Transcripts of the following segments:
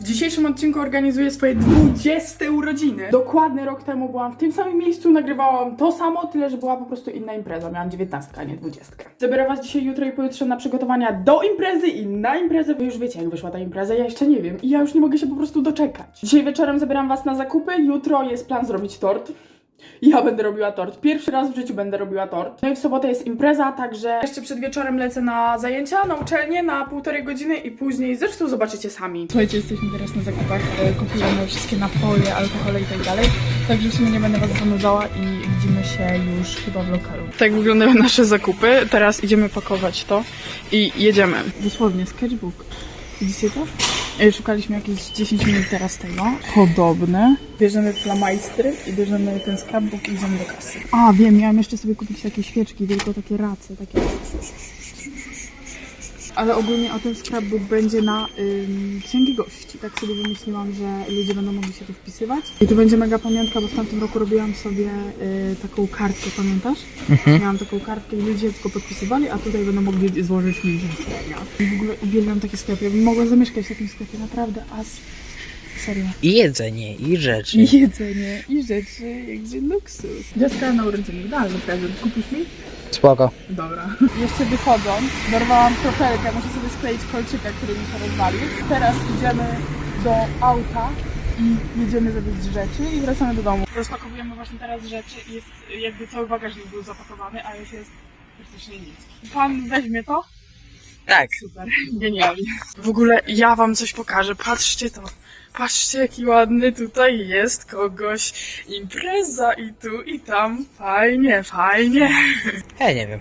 W dzisiejszym odcinku organizuję swoje 20 urodziny. Dokładny rok temu byłam w tym samym miejscu, nagrywałam to samo, tyle że była po prostu inna impreza. Miałam 19, a nie 20. Zabiorę was dzisiaj, jutro i pojutrze na przygotowania do imprezy i na imprezę. Wy już wiecie, jak wyszła ta impreza, ja jeszcze nie wiem i ja już nie mogę się po prostu doczekać. Dzisiaj wieczorem zabieram was na zakupy, jutro jest plan zrobić tort. Ja będę robiła tort. Pierwszy raz w życiu będę robiła tort. No i w sobotę jest impreza, także jeszcze przed wieczorem lecę na zajęcia, na uczelnię na półtorej godziny i później zresztą zobaczycie sami. Słuchajcie, jesteśmy teraz na zakupach. E, Kupujemy wszystkie napoje, alkohole i tak dalej. Także w sumie nie będę was zanudzała i widzimy się już chyba w lokalu. Tak wyglądają nasze zakupy. Teraz idziemy pakować to i jedziemy. Dosłownie sketchbook. Widzicie to? E, Szukaliśmy jakieś 10 minut teraz tego. Podobne. Bierzemy flamajstry i bierzemy ten scrapbook i idziemy do kasy. A, wiem, miałam jeszcze sobie kupić takie świeczki, tylko takie race, takie... Ale ogólnie o ten scrapbook będzie na ym, księgi gości. Tak sobie wymyśliłam, że ludzie będą mogli się tu wpisywać. I tu będzie mega pamiątka, bo w tamtym roku robiłam sobie y, taką kartkę, pamiętasz? Miałam taką kartkę i ludzie tylko podpisywali, a tutaj będą mogli złożyć mi życzenia. I w ogóle uwielbiam takie sklepy. Ja bym mogła zamieszkać w takim sklepie, naprawdę, as. Serio. I jedzenie, i rzeczy. I jedzenie, i rzeczy, jak gdzie luksus. Dziecka na urodziny, idealny prezent. Kupisz mi? Spoko. Dobra. Jeszcze wychodząc, dorwałam kropelkę, muszę sobie skleić kolczyka, który mi się rozwalił. Teraz idziemy do auta i jedziemy zrobić rzeczy i wracamy do domu. Rozpakowujemy właśnie teraz rzeczy i jest jakby cały bagażnik był zapakowany, a już jest praktycznie nic. Pan weźmie to? Tak. Super, genialnie. W ogóle ja wam coś pokażę, patrzcie to. Patrzcie, jaki ładny tutaj jest kogoś. Impreza i tu, i tam. Fajnie, fajnie. Ja nie wiem.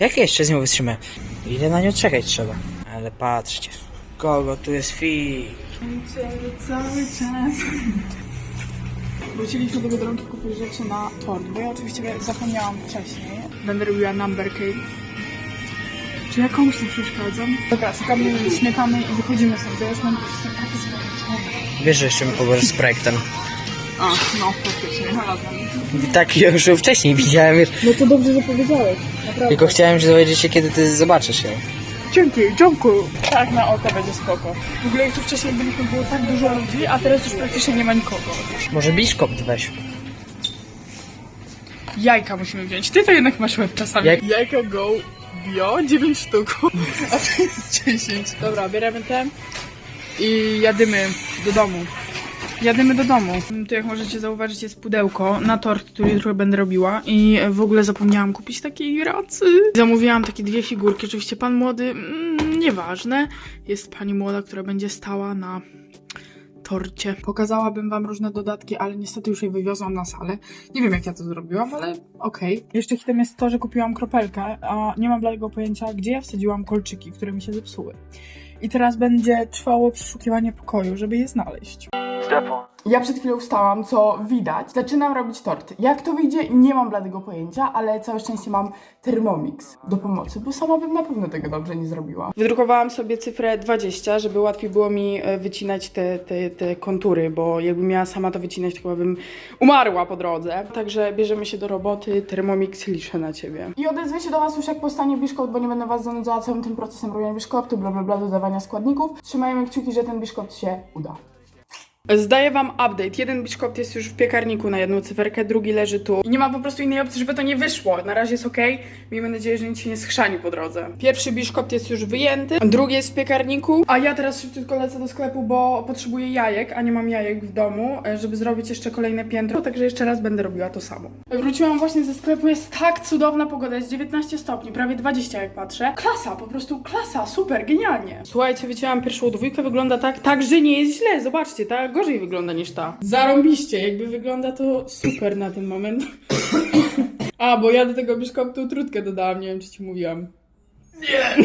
Jak jeszcze z nią wytrzymę? Ile na nią czekać trzeba? Ale patrzcie. Kogo tu jest fi? Cały czas. Wróciliśmy do Biedronki kupić rzeczy na tort, bo ja oczywiście zapomniałam wcześniej. Będę robiła number cake. Czy ja komuś tu przeszkadzam? Dobra, szukamy śmietany i wychodzimy sobie. Ja już mam takie zmęczone. Wiesz, że jeszcze mi pomożesz z projektem. A, no, faktycznie, znalazłam. Tak, ja już ją wcześniej widziałem, wiesz. No to dobrze, że powiedziałeś. Naprawdę. Tylko chciałem się dowiedzieć się, kiedy ty zobaczysz ją. Dzięki, dziękuję. Tak, na oko będzie spoko. W ogóle jak tu wcześniej byliśmy, było tak dużo ludzi, a teraz już praktycznie nie ma nikogo. Może biszkopt weź. Jajka musimy wziąć. Ty to jednak masz łeb czasami. Jak- Jajka go bio 9 sztuk, a to jest 10. Dobra, bierzemy ten i jadymy do domu. Jadymy do domu. Tu jak możecie zauważyć jest pudełko na tort, który jutro będę robiła i w ogóle zapomniałam kupić takiej racy. Zamówiłam takie dwie figurki. Oczywiście pan młody, mm, nieważne. Jest pani młoda, która będzie stała na torcie. Pokazałabym wam różne dodatki, ale niestety już je wywiozłam na salę. Nie wiem jak ja to zrobiłam, ale okej. Jeszcze hitem jest to, że kupiłam kropelkę, a nie mam dlatego pojęcia, gdzie ja wsadziłam kolczyki, które mi się zepsuły. I teraz będzie trwało przeszukiwanie pokoju, żeby je znaleźć. Ja przed chwilą wstałam, co widać. Zaczynam robić tort. Jak to wyjdzie, nie mam bladego pojęcia, ale całe szczęście mam Thermomix do pomocy, bo sama bym na pewno tego dobrze nie zrobiła. Wydrukowałam sobie cyfrę 20, żeby łatwiej było mi e, wycinać te, te, te kontury, bo jakbym miała sama to wycinać, to chyba bym umarła po drodze. Także bierzemy się do roboty, Thermomix liczę na ciebie. I odezwę się do Was już jak powstanie biszkopt, bo nie będę Was zanudzała całym tym procesem robienia biszkoptu, bla bla bla, dodawania składników. Trzymajmy kciuki, że ten biszkopt się uda. Zdaję wam update. Jeden biszkopt jest już w piekarniku na jedną cyferkę, drugi leży tu. I nie ma po prostu innej opcji, żeby to nie wyszło. Na razie jest ok. Miejmy nadzieję, że nic się nie schrzani po drodze. Pierwszy biszkopt jest już wyjęty, drugi jest w piekarniku, a ja teraz szybciutko lecę do sklepu, bo potrzebuję jajek, a nie mam jajek w domu, e, żeby zrobić jeszcze kolejne piętro. Także jeszcze raz będę robiła to samo. Wróciłam właśnie ze sklepu, jest tak cudowna pogoda, jest 19 stopni, prawie 20 jak patrzę. Klasa, po prostu klasa, super, genialnie. Słuchajcie, wycięłam pierwszą dwójkę, wygląda tak, tak, że nie jest źle, zobaczcie, ta gorzej wygląda niż ta. Zarąbiście, jakby wygląda to super na ten moment. A, bo ja do tego biszkoptu trutkę dodałam, nie wiem czy ci mówiłam. Nie!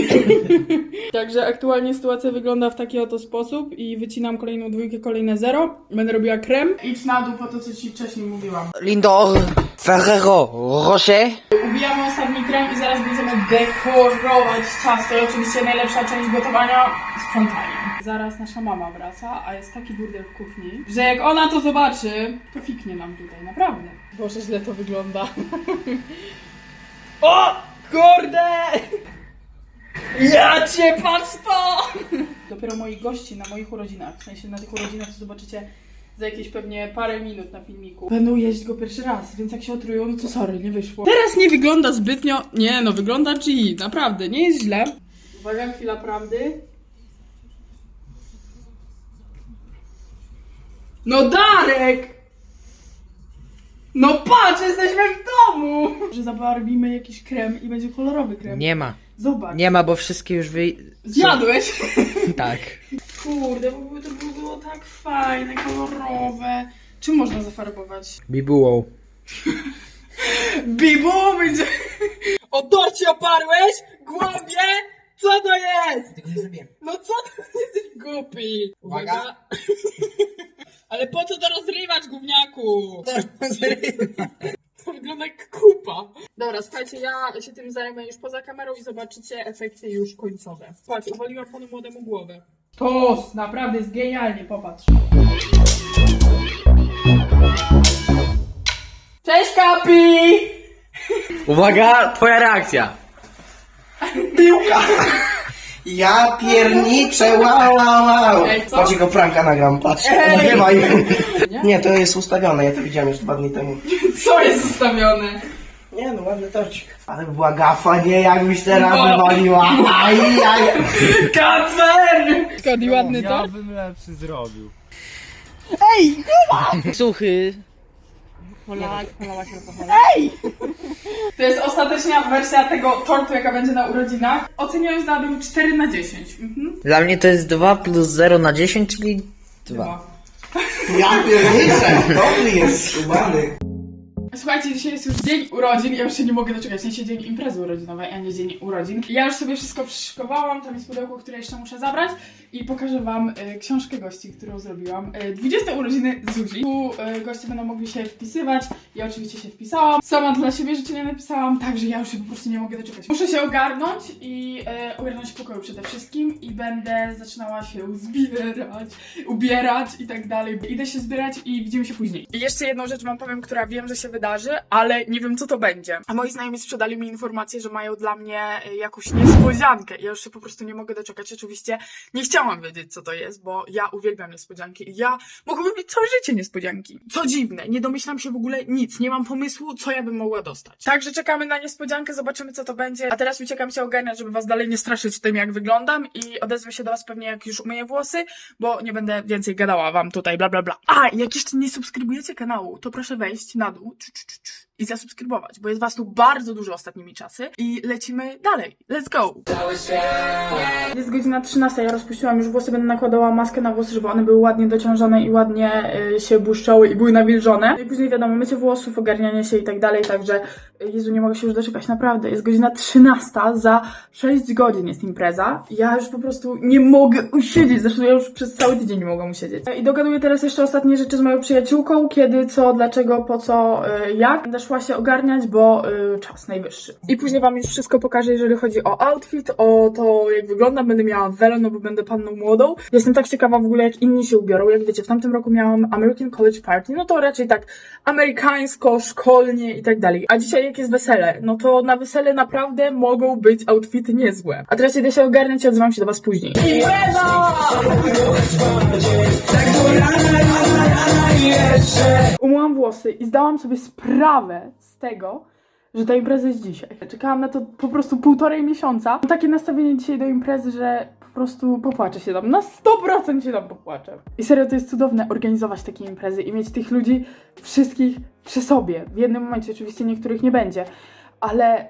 Także aktualnie sytuacja wygląda w taki oto sposób i wycinam kolejną dwójkę, kolejne zero. Będę robiła krem. Idź na dół po to, co ci wcześniej mówiłam. Lindo Ferrero Rocher. Ubijamy ostatni krem i zaraz będziemy dekorować ciasto. I oczywiście najlepsza część gotowania sprzątanie. Zaraz nasza mama wraca, a jest taki burdel w kuchni, że jak ona to zobaczy, to fiknie nam tutaj, naprawdę. Boże, źle to wygląda. o! Kurde! Ja cię patrz to! dopiero moich gości na moich urodzinach. W sensie na tych urodzinach to zobaczycie za jakieś pewnie parę minut na filmiku. Będą jeść go pierwszy raz, więc jak się otrują, no to sorry, nie wyszło. Teraz nie wygląda zbytnio. Nie, no wygląda G, naprawdę, nie jest źle. Uwaga, chwila prawdy. No Darek! No patrz, jesteśmy w domu! Że zabarbimy jakiś krem i będzie kolorowy krem. Nie ma. Zobacz. Nie ma, bo wszystkie już wy... Zjadłeś? Tak. Kurde, bo by to było tak fajne, kolorowe. Czym można zafarbować? Bibułą. Bibu będzie... O torcie oparłeś? Głąbie? Co to jest? No co to jesteś głupi? Uwaga. Ale po co to rozrywać, gówniaku? To wygląda jak kupa. Dobra, słuchajcie, ja się tym zajmę już poza kamerą i zobaczycie efekty już końcowe. Patrz, uwaliłam panu młodemu głowę. Tos, naprawdę jest genialnie, popatrz. Cześć, Kapi! Uwaga, twoja reakcja. Piłka! Ja pierniczę, wow, wow, wow. Ej, co? Patrz, jego pranka nagram, patrz. Ej! Nie ma Nie? Nie, to jest ustawione, ja to widziałem już dwa dni temu. Co jest ustawione? Nie no, ładny torcik. Ale była gafa, nie jakbyś teraz No. wywaliła. Aj, aj. Kacper! Skąd ładny Ja to? bym lepszy zrobił. Suchy. To jest ostateczna wersja tego tortu, jaka będzie na urodzinach. Oceniając dałabym 4 na 10. Mhm. Dla mnie to jest 2 plus 0 na 10, czyli 2. Ja pierniczę, dobry jest, skubany. Słuchajcie, dzisiaj jest już dzień urodzin, ja już się nie mogę doczekać, w sensie dzień imprezy urodzinowej, a nie dzień urodzin. Ja już sobie wszystko przyszykowałam, tam jest pudełko, które jeszcze muszę zabrać i pokażę wam e, książkę gości, którą zrobiłam. E, 20 urodziny Zuzi. Tu e, goście będą mogli się wpisywać, ja oczywiście się wpisałam. Sama dla siebie życzenia napisałam, także ja już się po prostu nie mogę doczekać. Muszę się ogarnąć i e, ogarnąć pokoju przede wszystkim i będę zaczynała się zbierać, ubierać i tak dalej. Idę się zbierać i widzimy się później. I jeszcze jedną rzecz wam powiem, która wiem, że się wydarzy, ale nie wiem co to będzie. A moi znajomi sprzedali mi informację, że mają dla mnie e, jakąś niespodziankę. Ja już się po prostu nie mogę doczekać. Oczywiście nie chciałam wiedzieć co to jest, bo ja uwielbiam niespodzianki. I Ja mogłabym mieć całe życie niespodzianki. Co dziwne, nie domyślam się w ogóle nic, nie mam pomysłu, co ja bym mogła dostać. Także czekamy na niespodziankę, zobaczymy co to będzie. A teraz uciekam się ogarniać, żeby was dalej nie straszyć tym, jak wyglądam i odezwę się do was pewnie jak już umyję włosy, bo nie będę więcej gadała wam tutaj, bla bla bla. A, jak jeszcze nie subskrybujecie kanału, to proszę wejść na dół i zasubskrybować, bo jest was tu bardzo dużo ostatnimi czasy i lecimy dalej. Let's go! Jest godzina 13, ja rozpuściłam już włosy, będę nakładała maskę na włosy, żeby one były ładnie dociążone i ładnie y, się błyszczały i były nawilżone. No i później wiadomo, mycie włosów, ogarnianie się i tak dalej, także Jezu, nie mogę się już doczekać, naprawdę. Jest godzina 13, za 6 godzin jest impreza. Ja już po prostu nie mogę usiedzieć, zresztą ja już przez cały tydzień nie mogłam usiedzieć. I dogaduję teraz jeszcze ostatnie rzeczy z moją przyjaciółką, kiedy, co, dlaczego, po co, y, jak. Będę szła się ogarniać, bo y, czas najwyższy. I później wam już wszystko pokażę, jeżeli chodzi o outfit, o to, jak wyglądam. Będę miała welę, no bo będę panną młodą. Jestem tak ciekawa w ogóle, jak inni się ubiorą. Jak wiecie, w tamtym roku miałam American College Party, no to raczej tak amerykańsko, szkolnie i tak dalej. A dzisiaj jak jest wesele, no to na wesele naprawdę mogą być outfity niezłe. A teraz idę się ogarniać i odzywam się do was później. Umyłam włosy i zdałam sobie sprawę z tego, że ta impreza jest dzisiaj. Czekałam na to po prostu półtorej miesiąca. Mam takie nastawienie dzisiaj do imprezy, że po prostu popłaczę się tam. Na 100% się tam popłaczę. I serio, to jest cudowne organizować takie imprezy i mieć tych ludzi wszystkich przy sobie. W jednym momencie oczywiście niektórych nie będzie, ale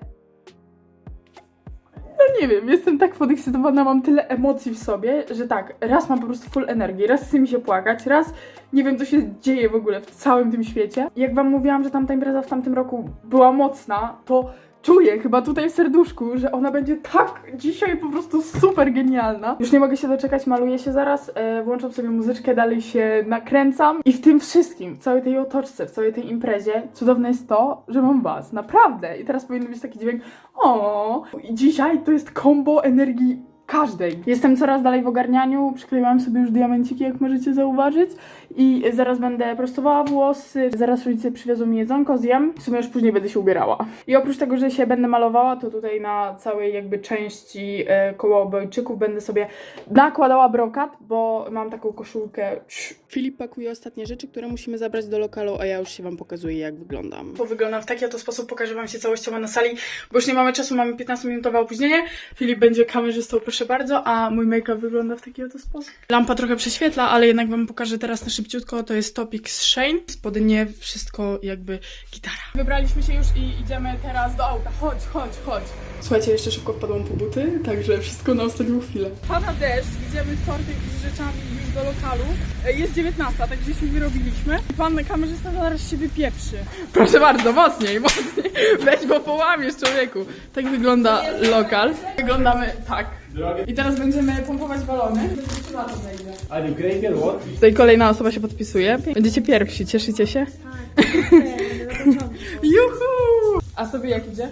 no nie wiem, jestem tak podekscytowana, mam tyle emocji w sobie, że tak, raz mam po prostu full energii, raz chce mi się płakać, raz nie wiem, co się dzieje w ogóle w całym tym świecie. Jak wam mówiłam, że tamta impreza w tamtym roku była mocna, to czuję chyba tutaj w serduszku, że ona będzie tak dzisiaj po prostu super genialna. Już nie mogę się doczekać, maluję się zaraz, e, włączam sobie muzyczkę, dalej się nakręcam i w tym wszystkim, w całej tej otoczce, w całej tej imprezie, cudowne jest to, że mam was, naprawdę. I teraz powinien być taki dźwięk o. I dzisiaj to jest kombo energii Każdej. Jestem coraz dalej w ogarnianiu, przykleiłam sobie już diamenciki, jak możecie zauważyć. I zaraz będę prostowała włosy, zaraz rodzice przywiozą mi jedzonko, zjem. W sumie już później będę się ubierała. I oprócz tego, że się będę malowała, to tutaj na całej jakby części e, koło obojczyków będę sobie nakładała brokat, bo mam taką koszulkę. Filip pakuje ostatnie rzeczy, które musimy zabrać do lokalu, a ja już się wam pokazuję, jak wyglądam. Bo wyglądam w taki oto sposób, pokażę wam się całościowo na sali, bo już nie mamy czasu, mamy 15-minutowe opóźnienie. Filip będzie kamerzystą, proszę bardzo, a mój make-up wygląda w taki oto sposób. Lampa trochę prześwietla, ale jednak wam pokażę teraz na szybciutko. To jest topik z Shane. Spodnie, wszystko jakby gitara. Wybraliśmy się już i idziemy teraz do auta. Chodź, chodź, chodź. Słuchajcie, jeszcze szybko wpadłam po buty, także wszystko na ostatnią chwilę. Pada deszcz, idziemy z tortem i z rzeczami już do lokalu. E, Jest 19, tak gdzieś mi robiliśmy. Pan kamerzysta zaraz się wypieprzy. Proszę bardzo, mocniej, mocniej. Weź, bo połamiesz człowieku. Tak wygląda lokal. Wyglądamy tak. I teraz będziemy pompować balony. Are you crazy or what? Tutaj kolejna osoba się podpisuje. Będziecie pierwsi, cieszycie się? Juhu! A tobie jak idzie?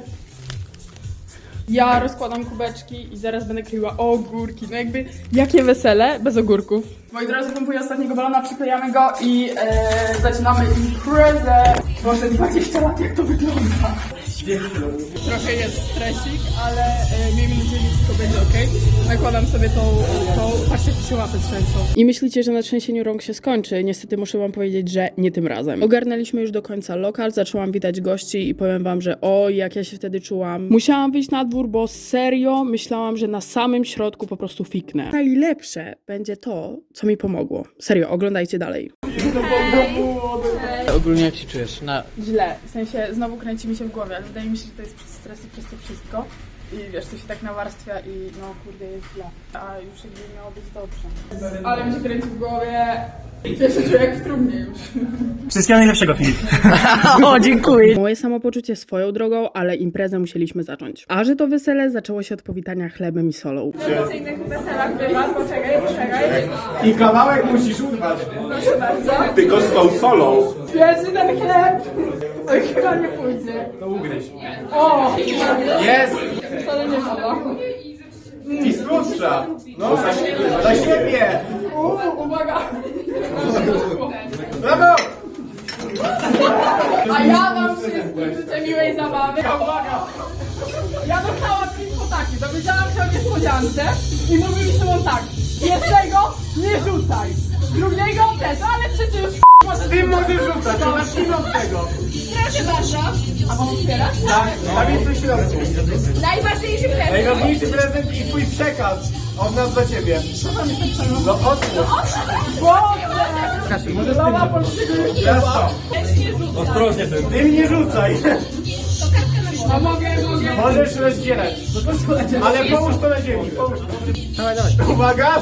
Ja rozkładam kubeczki i zaraz będę kryła ogórki. No jakby, jakie wesele bez ogórków. Moi drodzy, pompuję ostatniego balona, przyklejamy go i e, zaczynamy imprezę. Boże, 20 lat, jak to wygląda. Trochę jest stresik, ale e, miejmy nadzieję, że wszystko będzie ok. Nakładam sobie tą, tą, patrzcie, jak się łapy trzęsą. I myślicie, że na trzęsieniu rąk się skończy. Niestety muszę wam powiedzieć, że nie tym razem. Ogarnęliśmy już do końca lokal, zaczęłam witać gości i powiem wam, że o, jak ja się wtedy czułam. Musiałam wyjść na dwór, bo serio myślałam, że na samym środku po prostu fiknę. Najlepsze będzie to, co mi pomogło. Serio, oglądajcie dalej. Ogólnie jak się czujesz? Na... Źle, w sensie znowu kręci mi się w głowie, ale wydaje mi się, że to jest przez stres i przez to wszystko. I wiesz, to się tak nawarstwia i no kurde jest źle. A już jakby miało być dobrze. Ale mi się kręci w głowie. Ja się czuję jak w trumnie już. Wszystkiego najlepszego, Filip. O, dziękuję! Moje samopoczucie swoją drogą, ale imprezę musieliśmy zacząć. A że to wesele zaczęło się od powitania chlebem i solą. Poczekaj, poczekaj. I kawałek musisz urwać. Proszę bardzo. Tylko z tą solą. Pierwszy ten chleb. Oj, chyba nie pójdzie. To ugryź. O! Jest! Wcale nie pada. I z krótsza. No, za, za siebie. Uuu, uwaga! Brawo! A ja wam wszystkim życzę miłej zabawy. Uwaga! Ja dostałam info taki, dowiedziałam się o niespodziance i mówi mi Szymon tak. Pierwszego nie rzucaj, drugiego też, ale trzeci już Z tym możesz rzucać, to zacznijmy od tego. Proszę bardzo. A mam otwierać? Tam jest coś w środku. Najważniejszy prezent. Najważniejszy prezent i twój przekaz od nas dla ciebie. No otwórz. Boże! Lawa polskiego Teraz to. Ostrożnie ty. Ty mi nie rzucaj. A mogę, mogę. Możesz rozdzierać. Ale połóż to na ziemi. Połóż to. Dawaj, dawaj. Uwaga!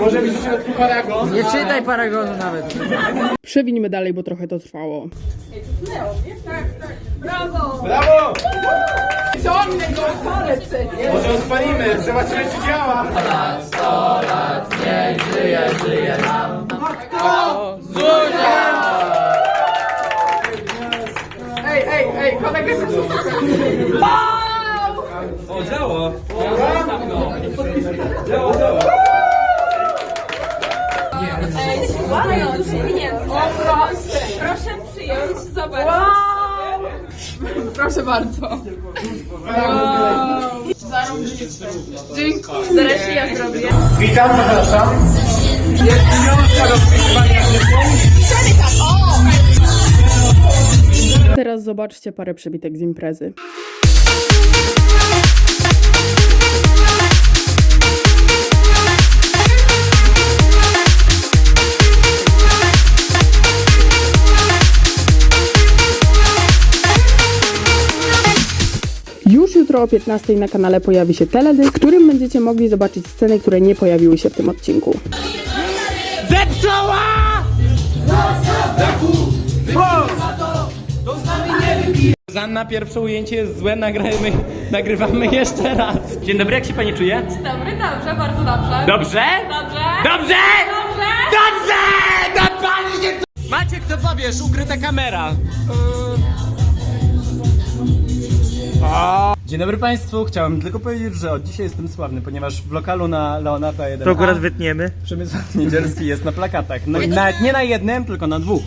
Może być w środku paragon. Nie czytaj paragonu nawet. Przewinimy dalej, bo trochę to trwało. Brawo! Ciągnę go. Może odpalimy, zobaczymy czy działa. Ej, ej, ej, kolega się Wow! O, działa. O proszę! Proszę przyjąć, zobacz. Wow! Proszę bardzo. Dziękuję. Zaraz ja zrobię. Witam, zapraszam. Jest pieniążka do wpisywania Teraz zobaczcie parę przebitek z imprezy. Jutro o 15 na kanale pojawi się teledysk, w którym będziecie mogli zobaczyć sceny, które nie pojawiły się w tym odcinku. Zanna, pierwsze ujęcie jest złe, nagrajmy, nagrywamy jeszcze raz. Dzień dobry, jak się pani czuje? Dobry, dobrze, bardzo dobrze. Dobrze? Dobrze. Dobrze? Dobrze. Dobrze! Dopali się tu... Maciek, co powiesz? Ukryta kamera. O. Dzień dobry Państwu, chciałem tylko powiedzieć, że od dzisiaj jestem sławny, ponieważ w lokalu na Leonarda 1 To akurat wytniemy. Przemysław Niedzielski jest na plakatach. No, i nawet nie na jednym, tylko na dwóch.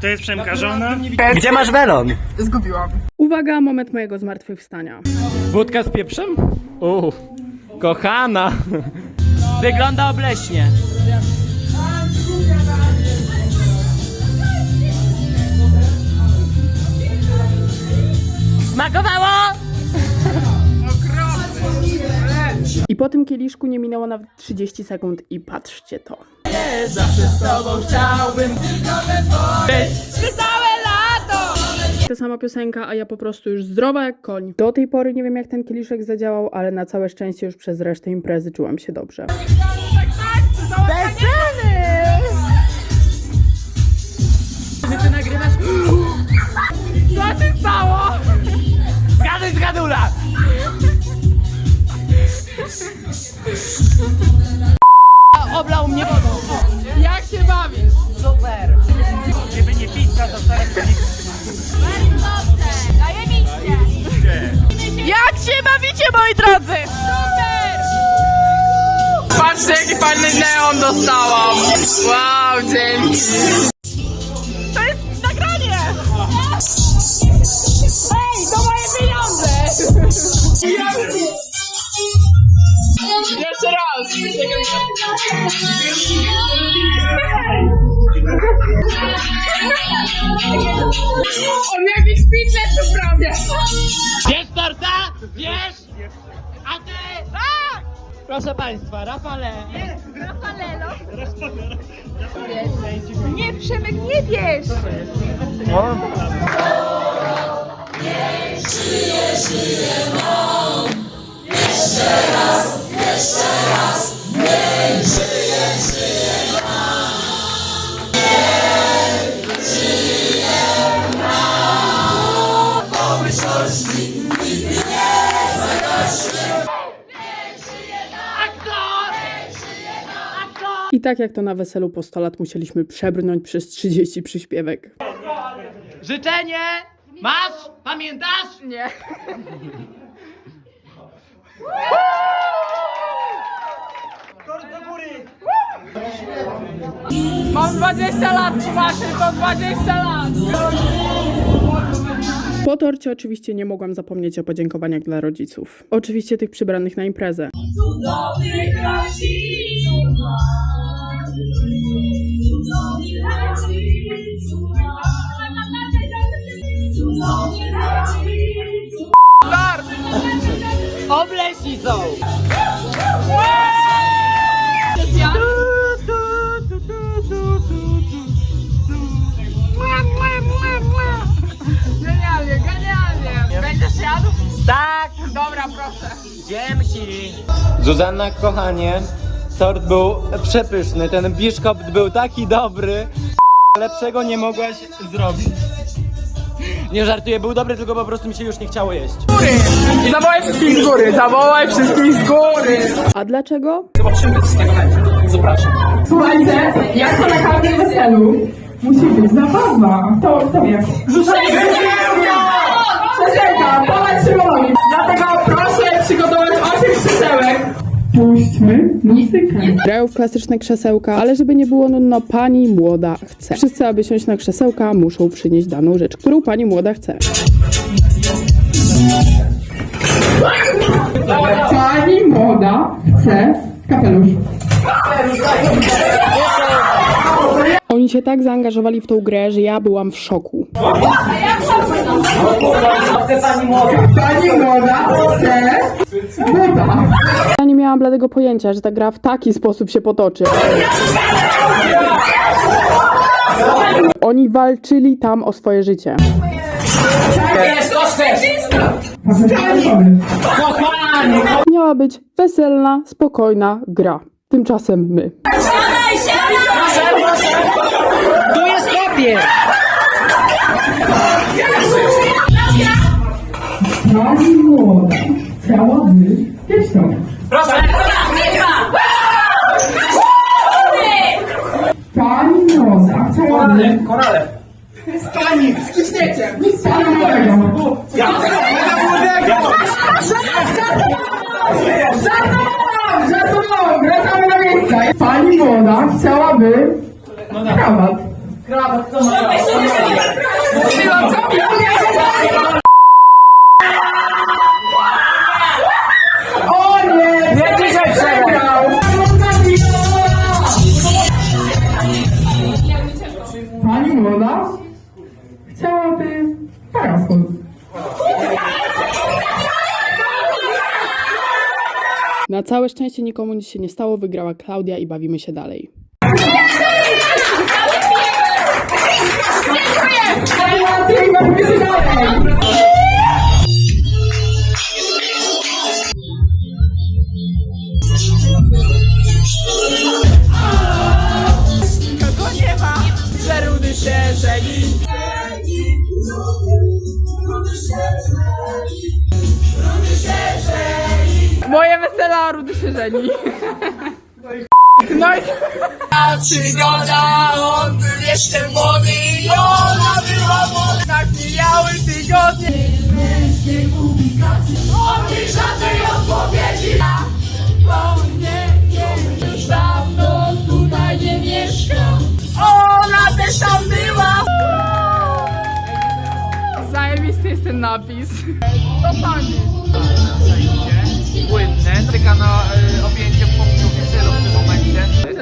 To jest Przemka żona. Gdzie masz welon? Zgubiłam. Uwaga, moment mojego zmartwychwstania. Wódka z pieprzem? Uuu, kochana. Wygląda obleśnie. Smakowało? I po tym kieliszku nie minęło nawet 30 sekund i patrzcie to. Ta sama piosenka, a ja po prostu już zdrowa jak koń. Do tej pory nie wiem jak ten kieliszek zadziałał, ale na całe szczęście już przez resztę imprezy czułam się dobrze. Zgaduj, On jakiś fitness uprawia! Wiesz, Torta? Wiesz? A ty? Tak! Proszę Państwa, Rafale. Nie, Przemek, nie bierz. I tak jak to na weselu postolat musieliśmy przebrnąć przez 30 przyśpiewek. Życzenie! Masz? Pamiętasz? Nie. Mam 20 lat, macie to 20 lat! Po torcie oczywiście nie mogłam zapomnieć o podziękowaniach dla rodziców. Oczywiście tych przybranych na imprezę. cudownych rodziców mam. Cudownych rodziców mam. Cudownych rodziców Oblesi są! Tak! Dobra, proszę. Dzięki! Zuzanna, kochanie, tort był przepyszny, ten biszkopt był taki dobry, lepszego nie mogłaś zrobić. Nie żartuję, był dobry, tylko po prostu mi się już nie chciało jeść. Zawołaj wszystkich z góry, zawołaj wszystkich z góry! A dlaczego? Zobaczymy, co z tego będzie. Zapraszam. Słuchajcie, jak to na każdym weselu, musi być zabawa. To, to wiem. Rzucenie krzesełka! Krzesełka, Puśćmy muzykę. Grają w klasyczne krzesełka, ale żeby nie było nudno, pani młoda chce. Wszyscy, aby siąść na krzesełka, muszą przynieść daną rzecz, którą pani młoda chce. Pani młoda chce kapelusz. Oni się tak zaangażowali w tą grę, że ja byłam w szoku. Ja nie miałam bladego pojęcia, że ta gra w taki sposób się potoczy. Oni walczyli tam o swoje życie. Miała być weselna, spokojna gra. Tymczasem my. Papier! Pani młoda chciałaby pieszczot. Pani młoda chciałaby... Korale. Pani, skiśniecie. Nic pana młodego. Żartowałam, żartowałam, wracamy na miejsce. Pani młoda chciałaby krawat. Krawat, co ma Mówiłam, co mi O nie! Nie dzisiaj przegrał! Pani młoda chciałaby parasol. Na całe szczęście nikomu nic się nie stało, wygrała Klaudia i bawimy się dalej. Gratulacje i bawimy się! Moje wesela Rudy się żeni. No i Przygoda, on był jeszcze młody i ona była młoda. Tak mijały tygodnie. On mi żadnej odpowiedzi. Bo nie, nie, już dawno tutaj nie mieszka. Ona też tam była. Zajebisty jest ten napis. Co sądzisz? Płynne, tylko na y, objęcie punktów w tym momencie.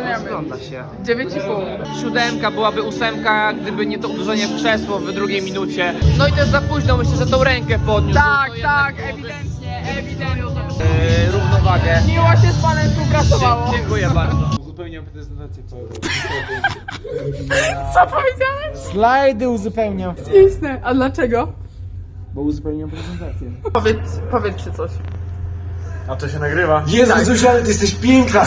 Oceniamy. Wygląda się. 9,5. Siódemka byłaby ósemka, gdyby nie to uderzenie w krzesło w drugiej minucie. No i też za późno, myślę, że tą rękę podniósł. Tak, To jednak tak, byłoby, ewidentnie, ewidentnie. y, równowagę. Miło się z panem współpracowało. Dziękuję bardzo. Co powiedziałeś? Slajdy uzupełniam. Śmieszne. A dlaczego? Bo uzupełniam prezentację. Powiedz, powiedzcie coś. Jezu, Zuzia, ale ty jesteś piękna!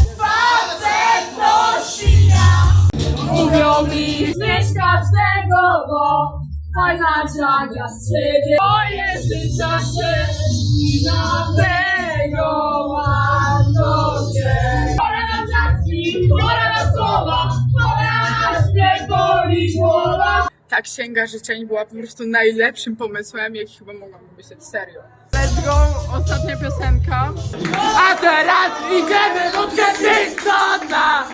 Mówią mi, nie z każdego, bo fajna dziadia strzydy. Moje życia się i na tego warto się. Pora na blaski, pora na słowa, pora aż nie boli głowa. Ta księga życzeń była po prostu najlepszym pomysłem, jaki chyba mogłam wymyśleć, serio. Let's go, ostatnia piosenka. A teraz idziemy do Kępista!